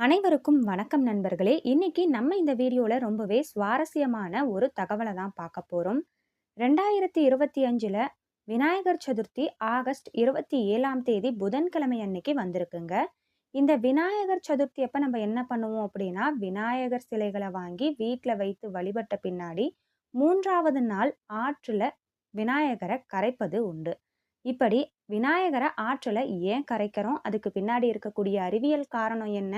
அனைவருக்கும் வணக்கம் நண்பர்களே. இன்னைக்கு நம்ம இந்த வீடியோவில் ரொம்பவே சுவாரஸ்யமான ஒரு தகவலை தான் பார்க்க போகிறோம் ரெண்டாயிரத்தி இருபத்தி அஞ்சில் விநாயகர் சதுர்த்தி ஆகஸ்ட் இருபத்தி ஏழாம் தேதி புதன்கிழமை அன்னைக்கு வந்திருக்குங்க. இந்த விநாயகர் சதுர்த்தி அப்போ நம்ம என்ன பண்ணுவோம் அப்படின்னா விநாயகர் சிலைகளை வாங்கி வீட்டில் வைத்து வழிபட்ட பின்னாடி மூன்றாவது நாள் ஆற்றில் விநாயகரை கரைப்பது உண்டு. இப்படி விநாயகரை ஆற்றில் ஏன் கரைக்கிறோம்? அதுக்கு பின்னாடி இருக்கக்கூடிய அறிவியல் காரணம் என்ன?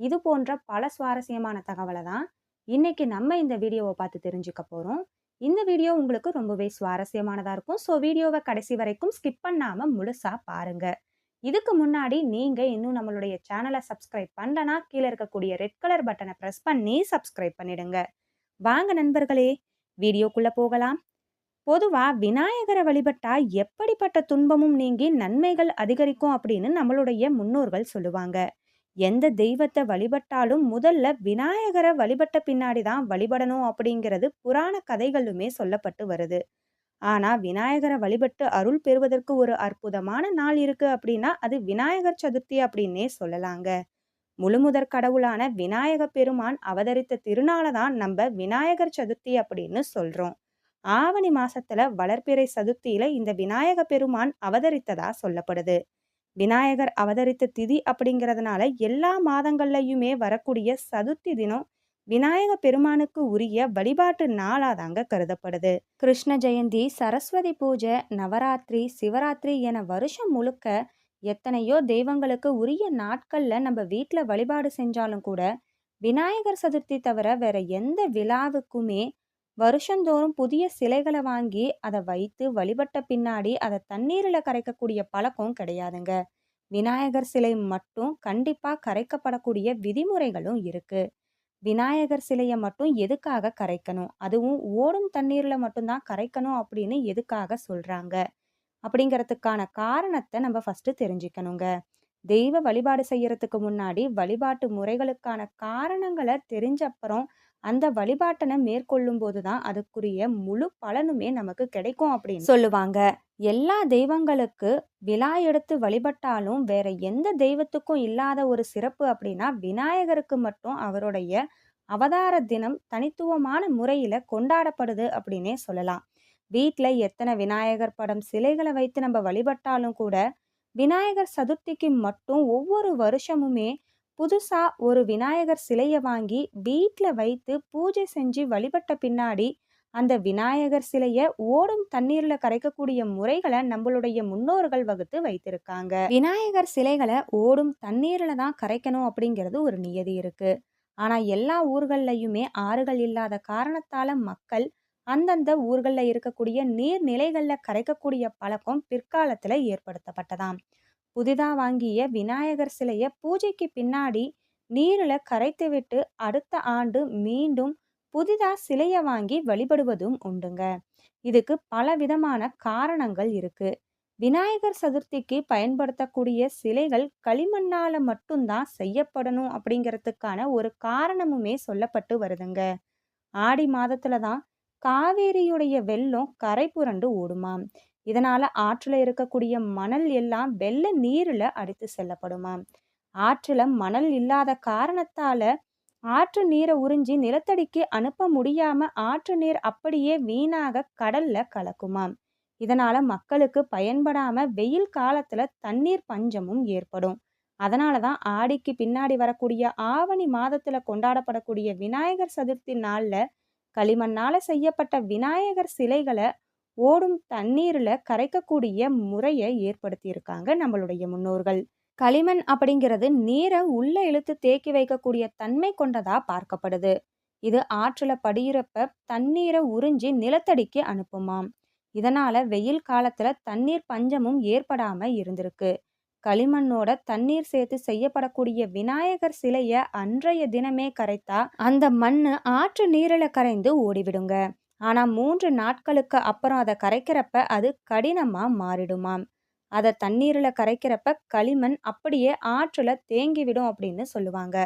இது போன்ற பல சுவாரஸ்யமான தகவலை தான் இன்னைக்கு நம்ம இந்த வீடியோவை பார்த்து தெரிஞ்சுக்க போகிறோம் இந்த வீடியோ உங்களுக்கு ரொம்பவே சுவாரஸ்யமானதாக இருக்கும். ஸோ வீடியோவை கடைசி வரைக்கும் ஸ்கிப் பண்ணாமல் முழுசாக பாருங்கள் இதுக்கு முன்னாடி நீங்கள் இன்னும் நம்மளுடைய சேனலை சப்ஸ்கிரைப் பண்ணலனா கீழே இருக்கக்கூடிய ரெட் கலர் பட்டனை ப்ரெஸ் பண்ணி சப்ஸ்கிரைப் பண்ணிடுங்க. வாங்க நண்பர்களே வீடியோக்குள்ளே போகலாம். பொதுவாக விநாயகரை வழிபட்டா எப்படிப்பட்ட துன்பமும் நீங்கி நன்மைகள் அதிகரிக்கும் அப்படின்னு நம்மளுடைய முன்னோர்கள் சொல்லுவாங்க. எந்த தெய்வத்தை வழிபட்டாலும் முதல்ல விநாயகரை வழிபட்ட பின்னாடி தான் வழிபடணும் அப்படிங்கிறது புராண கதைகளுமே சொல்லப்பட்டு வருது. ஆனா விநாயகரை வழிபட்டு அருள் பெறுவதற்கு ஒரு அற்புதமான நாள் இருக்கு அப்படின்னா அது விநாயகர் சதுர்த்தி அப்படின்னே சொல்லலாங்க. முழுமுதற் கடவுளான விநாயக பெருமான் அவதரித்த திருநாளை தான் நம்ம விநாயகர் சதுர்த்தி அப்படின்னு சொல்றோம். ஆவணி மாசத்துல வளர்ப்பிறை சதுர்த்தியில இந்த விநாயக பெருமான் அவதரித்ததா சொல்லப்படுது. விநாயகர் அவதரித்த திதி அப்படிங்கிறதுனால எல்லா மாதங்கள்லையுமே வரக்கூடிய சதுர்த்தி தினம் விநாயக பெருமானுக்கு உரிய வழிபாட்டு நாளாதாங்க கருதப்படுது. கிருஷ்ண ஜெயந்தி சரஸ்வதி பூஜை நவராத்திரி சிவராத்திரி என வருஷம் முழுக்க எத்தனையோ தெய்வங்களுக்கு உரிய நாட்களில் நம்ம வீட்டில் வழிபாடு செஞ்சாலும் கூட விநாயகர் சதுர்த்தி தவிர வேற எந்த விழாவுக்குமே வருஷந்தோறும் புதிய சிலைகளை வாங்கி அதை வைத்து வழிபட்ட பின்னாடி அதை தண்ணீரில் கரைக்கக்கூடிய பழக்கம் கிடையாதுங்க. விநாயகர் சிலை மட்டும் கண்டிப்பாக கரைக்கப்படக்கூடிய விதிமுறைகளும் இருக்கு. விநாயகர் சிலையை மட்டும் எதுக்காக கரைக்கணும்? அதுவும் ஓடும் தண்ணீரில் மட்டும்தான் கரைக்கணும் அப்படின்னு எதுக்காக சொல்கிறாங்க அப்படிங்கிறதுக்கான காரணத்தை நம்ம ஃபஸ்ட்டு தெரிஞ்சுக்கணுங்க. தெய்வ வழிபாடு செய்யறதுக்கு முன்னாடி வழிபாட்டு முறைகளுக்கான காரணங்களை தெரிஞ்சப்புறம் அந்த வழிபாட்டனை மேற்கொள்ளும் போது தான் அதுக்குரிய முழு பலனுமே நமக்கு கிடைக்கும் அப்படின்னு. சொல்லுவாங்க. எல்லா தெய்வங்களுக்கு விழா எடுத்து வழிபட்டாலும் வேற எந்த தெய்வத்துக்கும் இல்லாத ஒரு சிறப்பு அப்படின்னா விநாயகருக்கு மட்டும் அவருடைய அவதார தினம் தனித்துவமான முறையில் கொண்டாடப்படுது அப்படின்னே சொல்லலாம். வீட்டில் எத்தனை விநாயகர் படம் சிலைகளை வைத்து நம்ம வழிபட்டாலும் கூட விநாயகர் சதுர்த்திக்கு மட்டும் ஒவ்வொரு வருஷமுமே புதுசா ஒரு விநாயகர் சிலையை வாங்கி வீட்டில் வைத்து பூஜை செஞ்சு வழிபட்ட பின்னாடி அந்த விநாயகர் சிலையை ஓடும் தண்ணீர்ல கரைக்கக்கூடிய முறைகளை நம்மளுடைய முன்னோர்கள் வகுத்து வைத்திருக்காங்க. விநாயகர் சிலைகளை ஓடும் தண்ணீர்ல தான் கரைக்கணும் அப்படிங்கிறது ஒரு நியதி இருக்கு. ஆனா எல்லா ஊர்கள்லையுமே ஆறுகள் இல்லாத காரணத்தால மக்கள் அந்தந்த ஊர்களில் இருக்கக்கூடிய நீர்நிலைகளில் கரைக்கக்கூடிய பழக்கம் பிற்காலத்தில் ஏற்படுத்தப்பட்டதாம். புதிதாக வாங்கிய விநாயகர் சிலையை பூஜைக்கு பின்னாடி நீரில் கரைத்துவிட்டு அடுத்த ஆண்டு மீண்டும் புதிதாக சிலையை வாங்கி வழிபடுவதும் உண்டுங்க. இதுக்கு பல விதமான காரணங்கள் இருக்கு. விநாயகர் சதுர்த்திக்கு பயன்படுத்தக்கூடிய சிலைகள் களிமண்ணால் மட்டும்தான் செய்யப்படணும் அப்படிங்கிறதுக்கான ஒரு காரணமுமே சொல்லப்பட்டு வருதுங்க. ஆடி மாதத்துல தான் காவேரியுடைய வெள்ளம் கரை புரண்டு ஓடுமாம். இதனால ஆற்றுல இருக்கக்கூடிய மணல் எல்லாம் வெள்ள நீர்ல அடித்து செல்லப்படுமாம் ஆற்றுல மணல் இல்லாத காரணத்தால ஆற்று நீரை உறிஞ்சி நிலத்தடிக்கு அனுப்ப முடியாம ஆற்று நீர் அப்படியே வீணாக கடல்ல கலக்குமாம் இதனால மக்களுக்கு பயன்படாம வெயில் காலத்துல தண்ணீர் பஞ்சமும் ஏற்படும். அதனால தான் ஆடிக்கு பின்னாடி வரக்கூடிய ஆவணி மாதத்துல கொண்டாடப்படக்கூடிய விநாயகர் சதுர்த்தி நாள்ல களிமண்ணால செய்யப்பட்ட விநாயகர் சிலைகளை ஓடும் தண்ணீரில் கரைக்கக்கூடிய முறையை ஏற்படுத்தியிருக்காங்க நம்மளுடைய முன்னோர்கள். களிமண் அப்படிங்கிறது நீரை உள்ள இழுத்து தேக்கி வைக்கக்கூடிய தன்மை கொண்டதா பார்க்கப்படுது. இது ஆற்றில் படியிறப்ப தண்ணீரை உறிஞ்சி நிலத்தடிக்கு அனுப்புமாம். இதனால வெயில் காலத்துல தண்ணீர் பஞ்சமும் ஏற்படாம இருந்திருக்கு. களிமண்ணோட தண்ணீர் சேர்த்து செய்யப்படக்கூடிய விநாயகர் சிலைய அன்றைய தினமே கரைத்தா அந்த மண்ணு ஆற்று நீரில் கரைந்து ஓடிவிடுங்க. ஆனால் மூன்று நாட்களுக்கு அப்புறம் அதை கரைக்கிறப்ப அது கடினமாக மாறிடுமாம். அதை தண்ணீரில் கரைக்கிறப்ப களிமண் அப்படியே ஆற்றில் தேங்கிவிடும் அப்படின்னு சொல்லுவாங்க.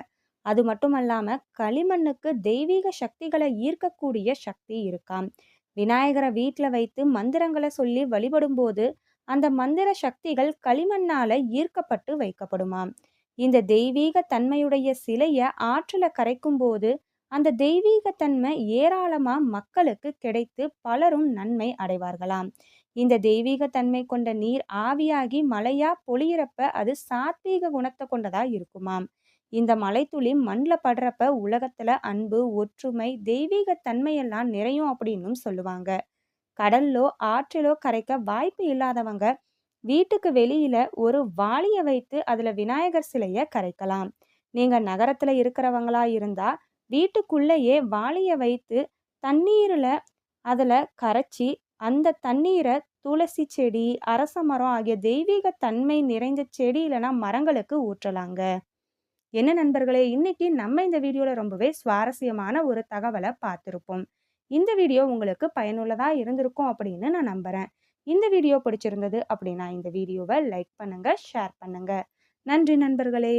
அது மட்டும் அல்லாமல் களிமண்ணுக்கு தெய்வீக சக்திகளை ஈர்க்கக்கூடிய சக்தி இருக்காம். விநாயகரை வீட்டில் வைத்து மந்திரங்களை சொல்லி வழிபடும்போது அந்த மந்திர சக்திகள் களிமண்ணால ஈர்க்கப்பட்டு வைக்கப்படுமாம். இந்த தெய்வீக தன்மையுடைய சிலையை ஆற்றில் கரைக்கும் போது அந்த தெய்வீகத்தன்மை ஏராளமாக மக்களுக்கு கிடைத்து பலரும் நன்மை அடைவார்களாம். இந்த தெய்வீகத்தன்மை கொண்ட நீர் ஆவியாகி மலையா பொழியிறப்ப அது சாத்வீக குணத்தை கொண்டதா இருக்குமாம். இந்த மலைத்துளி மண்ணில் படுறப்ப உலகத்துல அன்பு ஒற்றுமை தெய்வீகத்தன்மையெல்லாம் நிறையும் அப்படின்னும் சொல்லுவாங்க. கடல்லோ ஆற்றிலோ கரைக்க வாய்ப்பு இல்லாதவங்க வீட்டுக்கு வெளியில ஒரு வாளியை வைத்து அதுல விநாயகர் சிலையை கரைக்கலாம். நீங்க நகரத்துல இருக்கிறவங்களா இருந்தா வீட்டுக்குள்ளேயே வாளிய வைத்து தண்ணீரில் அதில் கரைச்சி அந்த தண்ணீரை துளசி செடி அரச மரம் ஆகிய தெய்வீக தன்மை நிறைந்த செடி இல்லைன்னா மரங்களுக்கு ஊற்றலாங்க. என்ன நண்பர்களே இன்னைக்கு நம்ம இந்த வீடியோவில் ரொம்பவே சுவாரஸ்யமான ஒரு தகவலை பார்த்துருப்போம் இந்த வீடியோ உங்களுக்கு பயனுள்ளதாக இருந்திருக்கும் அப்படின்னு நான் நம்புகிறேன் இந்த வீடியோ பிடிச்சிருந்தது அப்படின்னா இந்த வீடியோவை லைக் பண்ணுங்கள் ஷேர் பண்ணுங்கள் நன்றி நண்பர்களே.